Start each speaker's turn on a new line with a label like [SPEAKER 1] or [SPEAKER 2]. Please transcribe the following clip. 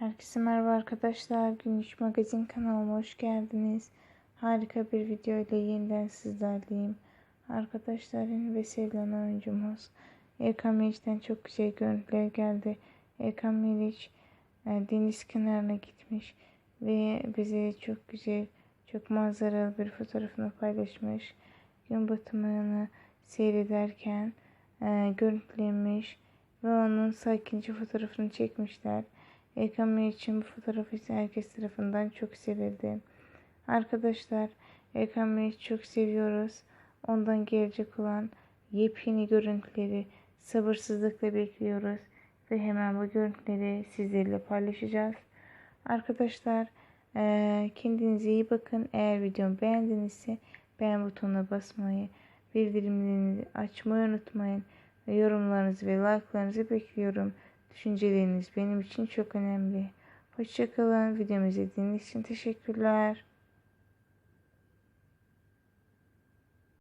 [SPEAKER 1] Herkese merhaba arkadaşlar. Günlük Magazin kanalıma hoş geldiniz. Harika bir video ile yeniden sizlerleyim. Arkadaşlar yeni ve sevilen oyuncumuz Erkan Meriç'ten çok güzel görüntüler geldi. Erkan Meriç e, deniz kenarına gitmiş ve bize çok güzel, çok manzaralı bir fotoğrafını paylaşmış. Gün batımını seyrederken e, görüntülemiş ve onun sakince fotoğrafını çekmişler. Erkan Bey için bu fotoğrafı ise herkes tarafından çok sevildi. Arkadaşlar Erkan Bey'i çok seviyoruz. Ondan gelecek olan yepyeni görüntüleri sabırsızlıkla bekliyoruz. Ve hemen bu görüntüleri sizlerle paylaşacağız. Arkadaşlar kendinize iyi bakın. Eğer videomu beğendinizse beğen butonuna basmayı, bildirimlerinizi açmayı unutmayın. Yorumlarınızı ve like'larınızı bekliyorum. Düşünceleriniz benim için çok önemli. Hoşçakalın. Videomu izlediğiniz için teşekkürler.